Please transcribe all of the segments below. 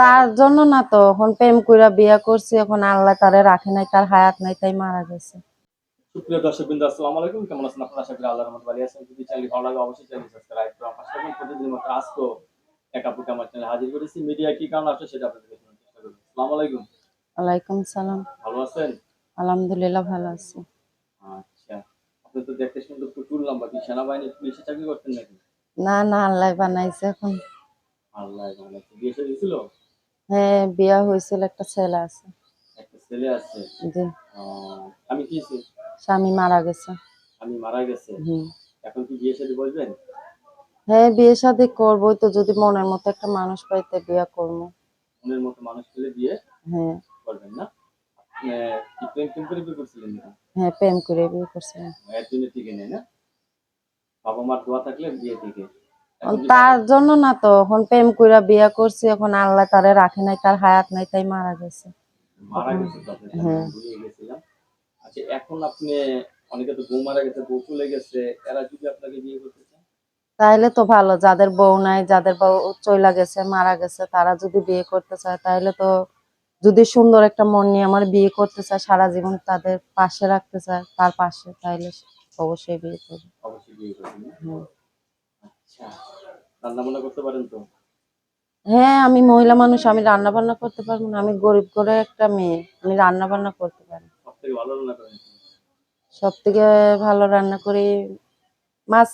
তার জন্য না তো এখন প্রেম কইরা বিয়া করছি এখন আল্লাহ তারে রাখে নাই তার হায়াত নাই তাই মারা গেছে। সুপ্রিয় দর্শক বিন্দু আসসালামু আলাইকুম। কেমন আছেন? আপনারা আশা করি আল্লাহর রহমতে ভালো আছেন। যদি চ্যানেল ভালো লাগে অবশ্যই চ্যানেল সাবস্ক্রাইব করুন। পাশে থাকুন প্রতিদিন মতো আজকে এক আপুকে আমার চ্যানেলে হাজির করেছি। মিডিয়া কি কারণ আসছে সেটা আপনাদের শোনার চেষ্টা করব। আসসালামু আলাইকুম। ওয়ালাইকুম সালাম। ভালো আছেন? আলহামদুলিল্লাহ ভালো আছি। আচ্ছা। আপনি তো দেখতে সুন্দর পুতুল লম্বা কি? সেনাবাহিনী পুলিশে চাকরি করতেন নাকি? না না আল্লাহ বানাইছে এখন। আল্লাহ বিয়ে সাথে দিয়েছিল হ্যাঁ বিয়া হয়েছিল একটা ছেলে আছে। একটা ছেলে আছে? জি। আমি কি হয়েছে? স্বামী মারা গেছে। আমি মারা গেছে? হুম এখন কি বিয়ে বলবেন? হ্যাঁ বিয়ে শাদী করবোই তো যদি মনের মতো একটা মানুষ পাইতে বিয়া করব। মনের মতো মানুষ পেলে বিয়ে হ্যাঁ। করবেন না? প্রেম প্রেম করে বিয়ে করছিলেন হ্যাঁ প্রেম করে বিয়ে এর জন্য নেই না? বাবা মার দোয়া থাকলে বিয়ে যদি তার জন্য না তো এখন প্রেম কইরা বিয়া করছি এখন আল্লাহ তারে রাখে নাই তার হায়াত নাই তাই মারা গেছে। মারা গেছে তো হ্যাঁ। আচ্ছা এখন আপনি অনেকে তো বউ মারা গেছে বউ চলে গেছে এরা যদি আপনাকে বিয়ে করতে চান তো ভালো যাদের বউ নাই যাদের বউ চইলা গেছে মারা গেছে তারা যদি বিয়ে করতে চায় তাহলে তো যদি সুন্দর একটা মন নিয়ে আমার বিয়ে করতে চায় সারা জীবন তাদের পাশে রাখতে চায় তার পাশে তাইলে অবশ্যই বিয়ে করবে। অবশ্যই বিয়ে। আচ্ছা রান্না বান্না করতে পারেন তো? হ্যাঁ আমি মহিলা মানুষ আমি রান্না বান্না করতে পারব না। আমি গরিব করে একটা মেয়ে আমি রান্না বান্না করতে পারি। সব থেকে ভালো রান্না করি মাছ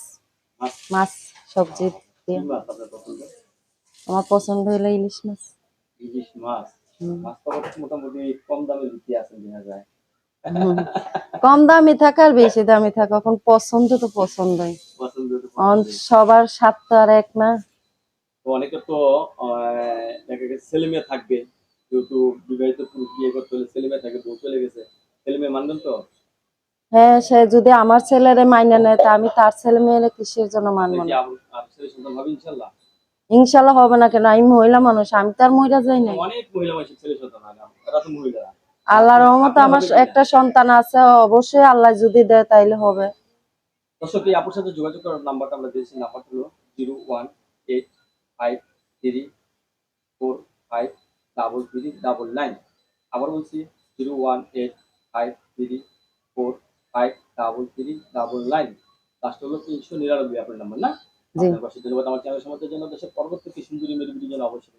মাছ? সবজি দিয়ে। আমার পছন্দ হলো ইলিশ মাছ। ইলিশ মোটামুটি কম দামে বিক্রি আছে যায়। কম দামি থাকে আর বেশি দামি থাকে এখন পছন্দ তো পছন্দই। পছন্দ। সবার স্বাদ তো আর এক না? তো অনেকে তো দেখা গেছে ছেলে মেয়ে থাকবে। যেহেতু বিবাহিত পুরুষ বিয়ে করতে হলে ছেলে মেয়ে থাকে বউ চলে গেছে। ছেলে মেয়ে মানবেন তো? হ্যাঁ সে যদি আমার ছেলেরে মাইনে নেয় তা আমি তার ছেলে মেয়েরে কিসের জন্য মানবো না? ইনশাল্লাহ? হবে না কেন? আমি মহিলা মানুষ আমি তার মহিলা যাই নাই। অনেক মহিলা মানুষের ছেলে সন্তান হয় না তো মহিলা আল্লাহ রহমতে আমার একটা সন্তান আছে অবশ্যই আল্লাহ যদি দেয় তাইলে হবে। দর্শক এই আপুর সাথে যোগাযোগ করার নাম্বারটা আমরা দিয়েছি নাম্বারটা হলো zero one eight five three four five double three double nine. আবার বলছি zero one eight five three four five double three double nine. Last হলো তিনশো নিরানব্বই আপনার নাম্বার না? আপনার পাশে ধন্যবাদ। আমার চ্যানেল সমাজের জন্য দেশের পরবর্তী সুন্দরী মেরুবিটির জন্য অবশ্যই